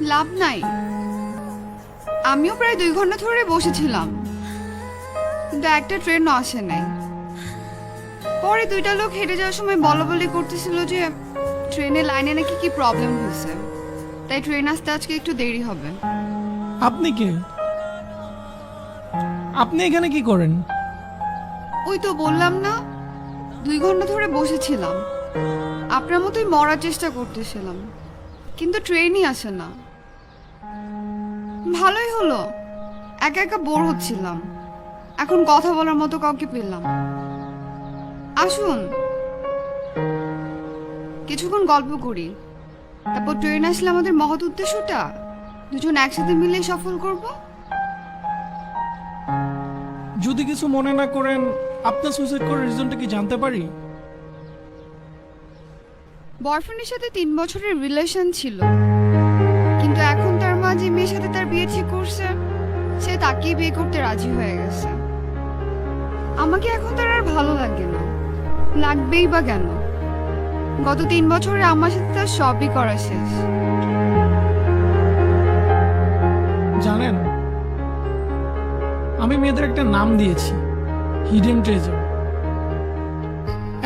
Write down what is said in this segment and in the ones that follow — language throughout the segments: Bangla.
লাভ নাই। আমিও প্রায় দুই ঘণ্টা ধরে বসেছিলাম। কিন্তু একটা ট্রেনও আসে নাই। পরে দুইটা লোক হেঁটে যাওয়ার সময় বলা বলি করতেছিল যে ট্রেনে লাইনে নাকি কি প্রবলেম হয়েছে। তাই ট্রেন আসতে আজকে একটু দেরি হবে। আপনি কে? আপনি এখানে কি করেন? ওই তো বললাম না দুই ঘণ্টা ধরে বসেছিলাম। আপনার মতোই মরার চেষ্টা করতেছিলাম। কিন্তু ট্রেনই আসে না। ভালোই হলো। একা একা বোর হচ্ছিলাম। এখন কথা বলার মতো কাউকে পেলাম। আসুন। কিছুক্ষণ গল্প করি। তারপর ট্রেন আসলে আমাদের মহৎ উদ্দেশ্যটা? দুজন একসাথে মিলে সফল করব? যদি কিছু মনে না করেন আপনার সুইসাইড করার রিজনটা কি জানতে পারি? বয়ফ্রেন্ডের সাথে তিন বছরের রিলেশন ছিল। যে মেয়ের সাথে তার বিয়ে ঠিক করছে, সে তাকেই বিয়ে করতে রাজি হয়ে গেছে। আমাকে এখন তার আর ভালো লাগে না। লাগবেই বা কেন? গত তিন বছরে আমার সাথে তার সবই করা শেষ। জানেন, আমি মেয়েদের একটা নাম দিয়েছি হিডেন ট্রেজার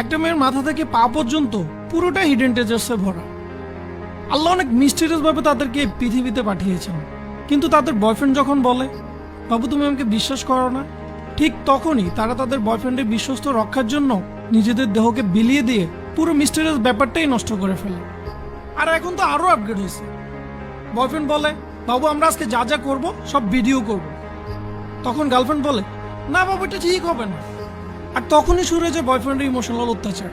একটা মেয়ের মাথা থেকে পা পর্যন্ত পুরোটা হিডেন ট্রেজার্সে ভরা। আল্লাহ অনেক মিস্টিরিয়াস ভাবে তাদেরকে এই পৃথিবীতে পাঠিয়েছেন। কিন্তু তাদের বয়ফ্রেন্ড যখন বলে, বাবু, তুমি আমাকে বিশ্বাস করো না? ঠিক তখনই তারা তাদের বয়ফ্রেন্ডের বিশ্বস্ত রক্ষার জন্য নিজেদের দেহকে বিলিয়ে দিয়ে পুরো মিস্টিরিয়াস ব্যাপারটাই নষ্ট করে ফেলে। আর এখন তো আরও আপগ্রেড হয়েছে। বয়ফ্রেন্ড বলে, বাবু, আমরা আজকে যা যা করব, সব ভিডিও করব। তখন গার্লফ্রেন্ড বলে, না বাবু, এটা ঠিক হবে না। আর তখনই শুরু হয়েছে বয়ফ্রেন্ডের ইমোশনাল অত্যাচার।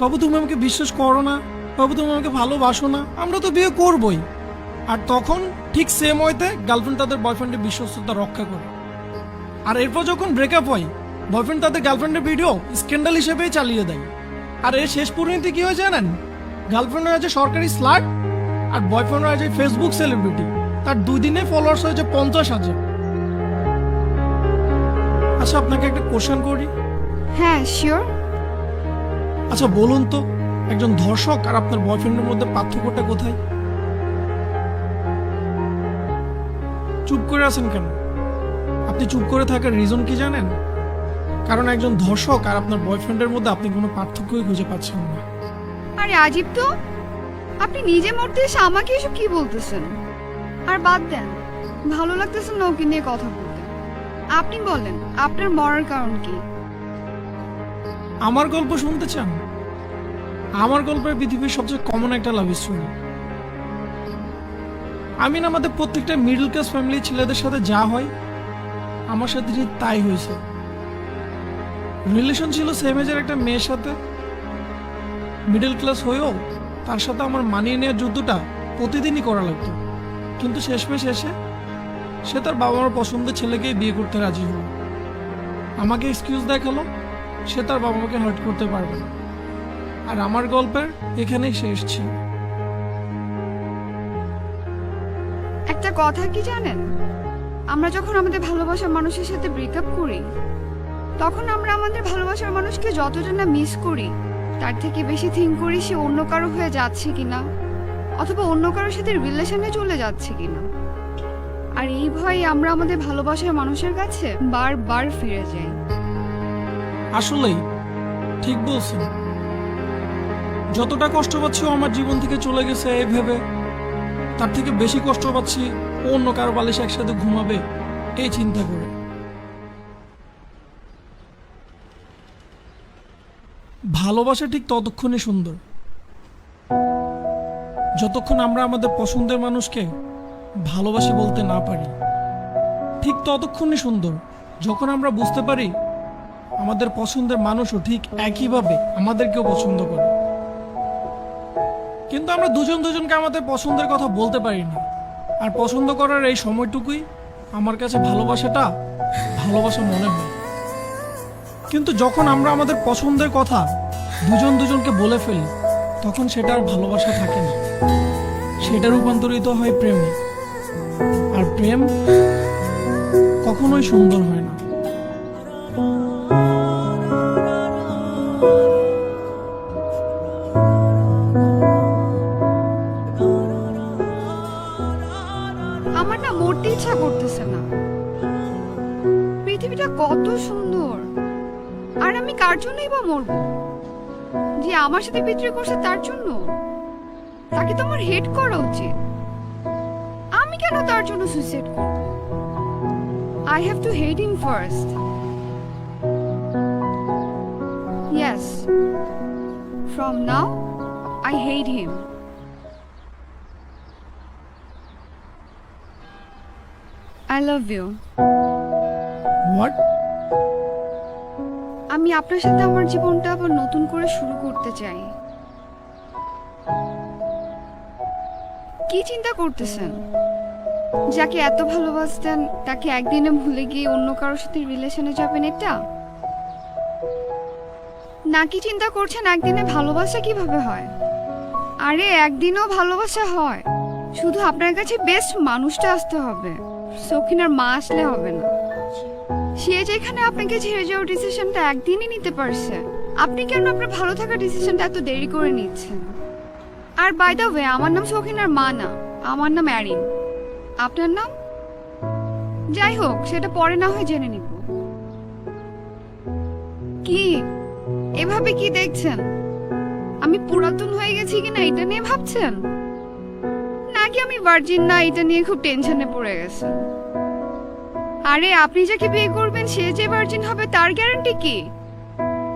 বাবু, তুমি আমাকে বিশ্বাস করো না? বাবু তুমি আমাকে ভালোবাসো না। আমরা তো বিয়ে করবই। আর তখন ঠিক সেম ওয়েতে গার্লফ্রেন্ড তাদের বয়ফ্রেন্ডের বিশ্বস্ততা রক্ষা করে। আর এরপর যখন ব্রেকআপ হয় বয়ফ্রেন্ড তাদের গার্লফ্রেন্ডের ভিডিও স্ক্যান্ডাল হিসেবেই চালিয়ে দেয়। আর এর শেষ পরিণতি কি হয় জানেন? গার্লফ্রেন্ড হয়েছে সরকারি স্লাট আর বয়ফ্রেন্ড হয়েছে ফেসবুক সেলিব্রিটি তার দুই দিনে ফলোয়ার্স হয়েছে পঞ্চাশ হাজার। আচ্ছা আপনাকে একটা কোশ্চেন করি। হ্যাঁ শিওর আচ্ছা বলুন তো একজন ধর্ষক আর আপনার বয়ফ্রেন্ডের মধ্যে পার্থক্যটা কোথায়? চুপ করে আছেন কেন? আপনি চুপ করে থাকার রিজন কি জানেন? কারণ একজন ধর্ষক আর আপনার বয়ফ্রেন্ডের মধ্যে আপনি কোনো পার্থক্যই খুঁজে পাচ্ছেন না। আরে আজীব তো আপনি নিজে মরতে এসে আমাকে এসব কি বলতেছেন? আর বাদ দেন ভালো লাগতেছে না ওকে নিয়ে কথা বলতে। আপনি বলেন আপনার মরার কারণ কি? আমার গল্প শুনতে চান? আমার গল্পের পৃথিবীর সবচেয়ে কমন একটা লাভ স্টোরি আমি না আমাদের প্রত্যেকটা মিডল ক্লাস ফ্যামিলির ছেলেদের সাথে যা হয়, আমার সাথে ঠিক তাই হয়েছে। রিলেশন ছিল সেম এজের একটা মেয়ের সাথে। মিডল ক্লাস হয়েও তার সাথে আমার মানিয়ে নেওয়ার যুদ্ধটা প্রতিদিনই করা লাগতো। কিন্তু শেষমেশ এসে সে তার বাবা মার পছন্দের ছেলেকেই বিয়ে করতে রাজি হলো। আমাকে এক্সকিউজ দেখাল, সে তার বাবা মাকে হার্ট করতে পারবে না। আর আমার গল্পের এখানেই শেষ ছিল একটা কথা কি জানেন? আমরা যখন আমাদের ভালোবাসার মানুষের সাথে ব্রেকআপ করি তখন আমরা আমাদের ভালোবাসার মানুষকে যতটা না মিস করি তার থেকে বেশি থিঙ্ক করি সে অন্য কারও হয়ে যাচ্ছে কিনা অথবা অন্য কারোর সাথে রিলেশনে চলে যাচ্ছে কিনা। আর এই ভয়ে আমরা আমাদের ভালোবাসার মানুষের কাছে বারবার ফিরে যাই। আসলেই ঠিক বলছেন। যতটা কষ্ট পাচ্ছি ও আমার জীবন থেকে চলে গেছে এই ভেবে, তার থেকে বেশি কষ্ট পাচ্ছি ও অন্য কারও বালিশ একসাথে ঘুমাবে, এই চিন্তা করে। ভালোবাসা ঠিক ততক্ষণই সুন্দর। যতক্ষণ আমরা আমাদের পছন্দের মানুষকে ভালোবাসি বলতে না পারি, ঠিক ততক্ষণই সুন্দর। যখন আমরা বুঝতে পারি আমাদের পছন্দের মানুষও ঠিক একইভাবে আমাদেরকেও পছন্দ করে। কিন্তু আমরা দুজন দুজনকে আমাদের পছন্দের কথা বলতে পারি না আর পছন্দ করার এই সময়টুকুই আমার কাছে ভালোবাসাটা ভালোবাসা মনে হয়। কিন্তু যখন আমরা আমাদের পছন্দের কথা দুজন দুজনকে বলে ফেলি, তখন সেটা আর ভালোবাসা থাকে না। সেটা রূপান্তরিত হয় প্রেমে। আর প্রেম কখনোই সুন্দর হয় না। কত সুন্দর। আর আমি কার জন্যই বা মরবো? যে আমার সাথে বিক্রি করছে তার জন্য? তাকে তো আমার হেড করা উচিত। আমি কেন তার জন্য সুইসাইড করব? I have to hate him first yes from now I hate him I love you আমি আপনার সাথে আমার জীবনটা আবার নতুন করে শুরু করতে চাই। কি চিন্তা করতেছেন? যাকে এত ভালোবাসতেন, তাকে একদিনে ভুলে গিয়ে অন্য কারোর সাথে রিলেশনে যাবেন এটা? নাকি চিন্তা করছেন, একদিনে ভালোবাসা কীভাবে হয়? আরে, একদিনও ভালোবাসা হয়। শুধু আপনার কাছে বেস্ট মানুষটা আসতে হবে। সখিনার মা আসলে হবে না। সে যেখানে আপনাকে ছেড়ে যাওয়ার ডিসিশনটা একদিনই নিতে পারছে। আপনি কেন আপনার ভালো থাকার ডিসিশনটা এত দেরি করে নিচ্ছেন? আর বাই দ্য ওয়ে আমার নাম শৌখিন আর মা না, আমার নাম অ্যারিন। আপনার নাম? যাই হোক, সেটা পরে না হয় জেনে নিব। কি? এভাবে কি দেখছেন? আমি পুরাতন হয়ে গেছি কিনা এটা নিয়ে ভাবছেন? নাকি আমি ভার্জিন না, এটা নিয়ে খুব টেনশনে পড়ে গেছেন? আরে আপনি যাকে বিয়ে করবেন সে যে ভার্জিন হবে তার গ্যারান্টি কি?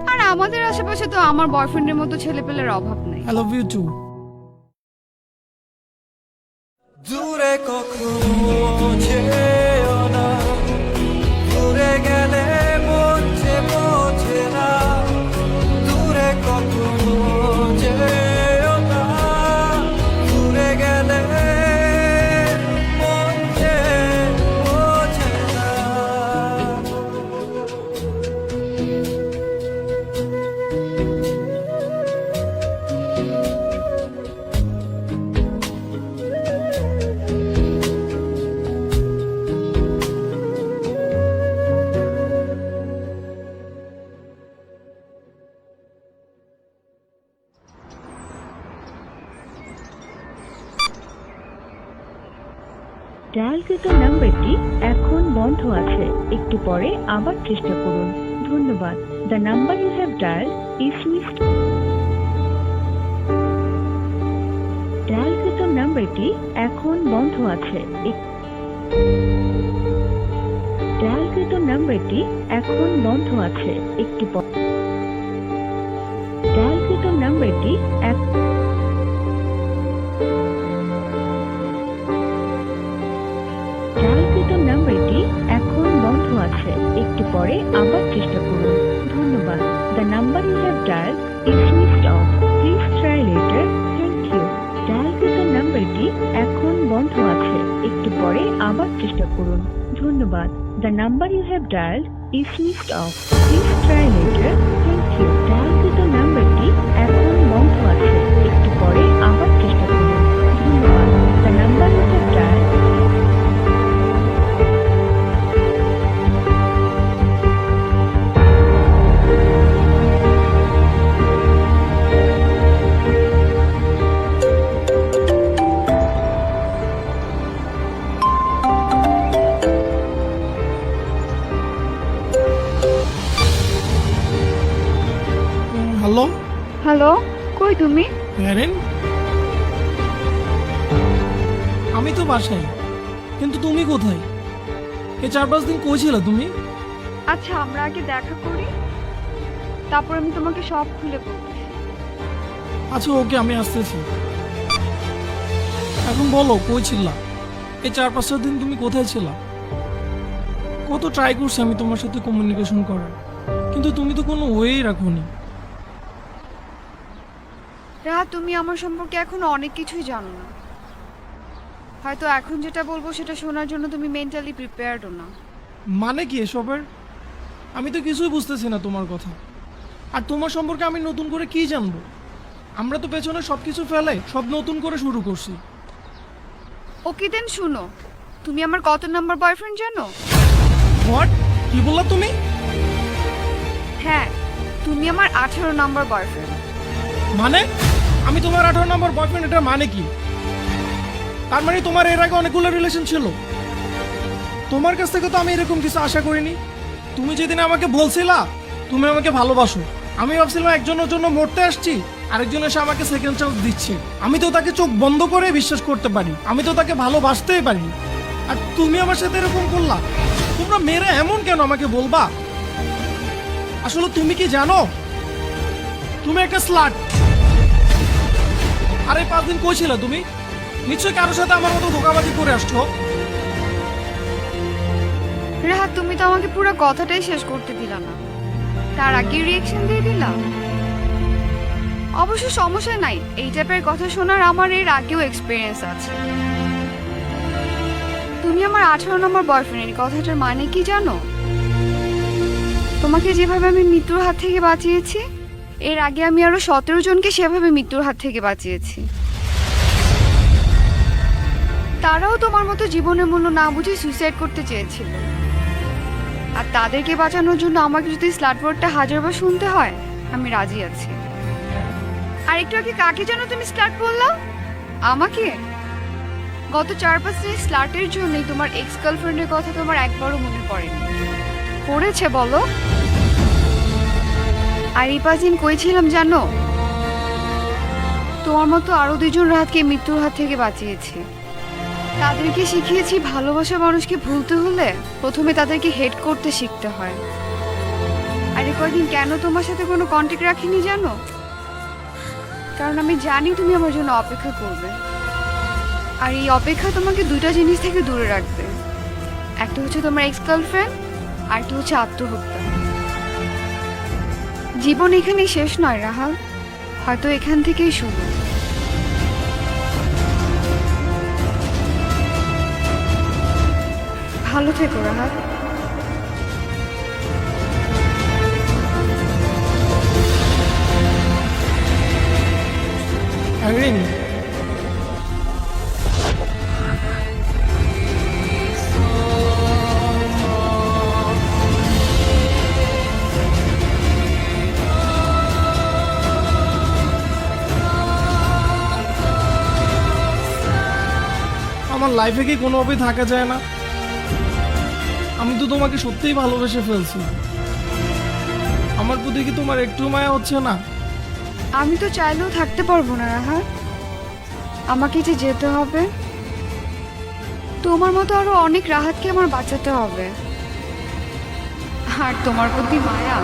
আর আমাদের আশেপাশে তো আমার বয়ফ্রেন্ডের মতো ছেলে ছেলেপেলের অভাব নেই। আই লাভ ইউ টু দূরে কখনো একটু পরে আবার চেষ্টা করুন। ধন্যবাদ। The number you have dial is missed ডায়ালকৃত নাম্বারটি এখন বন্ধ আছে। ডায়ালকৃত নাম্বারটি এখন বন্ধ আছে। একটু পর ডায়ালকৃত নাম্বারটি এক- আছে একটু পরে আবার চেষ্টা করুন। ধন্যবাদ। The number you have dial is missed off please try later thank you ডায়ালকৃত নাম্বারটি এখন বন্ধ আছে। একটু পরে আবার চেষ্টা করুন। ধন্যবাদ। The number you have dial is missed off please try later thank you ডায়ালকৃত নাম্বারটি এখন বন্ধ আছে। একটু পরে আবার হ্যালো কই তুমি? প্যারেন্ট আমি তো বাসায় কিন্তু তুমি কোথায়? এ চার পাঁচ দিন কই ছিলে তুমি? আচ্ছা আমরা আগে দেখা করি তারপর আমি তোমাকে সব খুলে বলতেছি আচ্ছা ওকে আমি আসতেছি। এখন বলো কই ছিলা? এই চার পাঁচটা দিন তুমি কোথায় ছিলা? কত ট্রাই করছি আমি তোমার সাথে কমিউনিকেশন করার কিন্তু তুমি তো কোনো ওয়েই রাখোনি। রাহা তুমি আমার সম্পর্কে এখন অনেক কিছুই জানো না। হয়তো এখন যেটা বলব সেটা শোনার জন্য তুমি মেন্টালি প্রিপেয়ার্ডও না। মানে কি এসবের? আমি তো কিছুই বুঝতেছি না তোমার কথা। আর তোমার সম্পর্কে আমি নতুন করে কি জানব? আমরা তো পেছনে সব কিছু ফেলে সব নতুন করে শুরু করছি। ওকে দেন শুনো। তুমি আমার কত নাম্বার বয়ফ্রেন্ড জানো? হোয়াট কি বললা তুমি? হ্যাঁ তুমি আমার আঠারো নাম্বার বয়ফ্রেন্ড মানে? আমি তোমার আঠারো নম্বর বয়ফ্রেন্ড এটা মানে কি? তার মানে তোমার এর আগে অনেকগুলো রিলেশন ছিল। তোমার কাছ থেকে তো আমি এরকম কিছু আশা করিনি। তুমি যেদিন আমাকে বলছিলা, তুমি আমাকে ভালোবাসো। আমি ভাবছিলাম একজনের জন্য মরতে আসছি, আরেকজন এসে আমাকে সেকেন্ড চান্স দিচ্ছে। আমি তো তাকে চোখ বন্ধ করে বিশ্বাস করতে পারি। আমি তো তাকে ভালোবাসতেই পারি। আর তুমি আমার সাথে এরকম করলা। তোমরা মেয়েরা এমন কেন আমাকে বলবা? আসলে তুমি কি জানো? তুমি একটা স্লাট আরে পাঁচ দিন কই ছিলে তুমি? নিশ্চয়ই কারোর সাথে আমার মতো ধোকাবাজি করে আসছো? রাহাত তুমি তো আমাকে পুরো কথাটাই শেষ করতে দিলা না। তার আগে রিয়েকশন দিয়ে দিলাম অবশ্য সমস্যা নাই, এই টাইপের কথা শোনার আমার এর আগেও এক্সপিরিয়েন্স আছে। তুমি আমার আঠারো নম্বর বয়ফ্রেন্ডের কথাটার মানে কি জানো? তোমাকে যেভাবে আমি মৃত্যুর হাত থেকে বাঁচিয়েছি এর আগে আমি আরও সতেরো জনকে সেভাবে মৃত্যুর হাত থেকে বাঁচিয়েছি। তারাও তোমার মতো জীবনের মূল্য না বুঝে সুইসাইড করতে চেয়েছিল। আর তাদেরকে বাঁচানোর জন্য আমাকে যদি স্লাটওয়ার্ডটা হাজারবার শুনতে হয়, আমি রাজি আছি। আর একটু আগে কাকে যেন তুমি স্লাট বললা? আমাকে? গত চার পাঁচ দিন স্লাটের জন্যই তোমার এক্স গার্লফ্রেন্ডের কথা তোমার একবারও মনে পড়েনি। পড়েছে, বলো। আর এই পাঁচ দিন কই ছিলাম জানো? তোমার মতো আরও দুজন রাতকে মৃত্যুর হাত থেকে বাঁচিয়েছি। তাদেরকে শিখিয়েছি ভালোবাসা মানুষকে ভুলতে হলে প্রথমে তাদেরকে হেড করতে শিখতে হয়। আর কয়দিন কেন তোমার সাথে কোনো কন্ট্যাক্ট রাখিনি জানো? কারণ আমি জানি তুমি আমার জন্য অপেক্ষা করবে। আর এই অপেক্ষা তোমাকে দুইটা জিনিস থেকে দূরে রাখবে। একটা হচ্ছে তোমার এক্স গার্লফ্রেন্ড আর একটা হচ্ছে আত্মহত্যা। জীবন এখানে শেষ নয় রাহাল। হয়তো এখান থেকেই শুরু। ভালো থেকো রাহাল। আইরিন আমার লাইফে কি কোনোভাবেই থাকা যায় না? আমি তো তোমাকে সত্যিই ভালোবেসে ফেলছি। আমার প্রতি কি তোমার একটু মায়া হচ্ছে না? আমি তো চাইলেও থাকতে পারব না রাহাত আমাকে যে যেতে হবে, তোমার মতো আরও অনেক রাহাতকে আমার বাঁচাতে হবে। আর তোমার প্রতি মায়া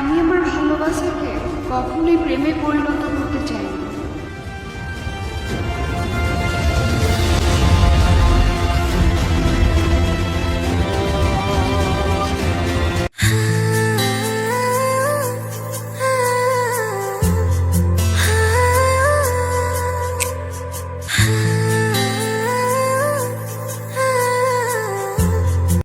আমি আমার ভালোবাসাকে কখনোই প্রেমে পরিণত করতে চাই না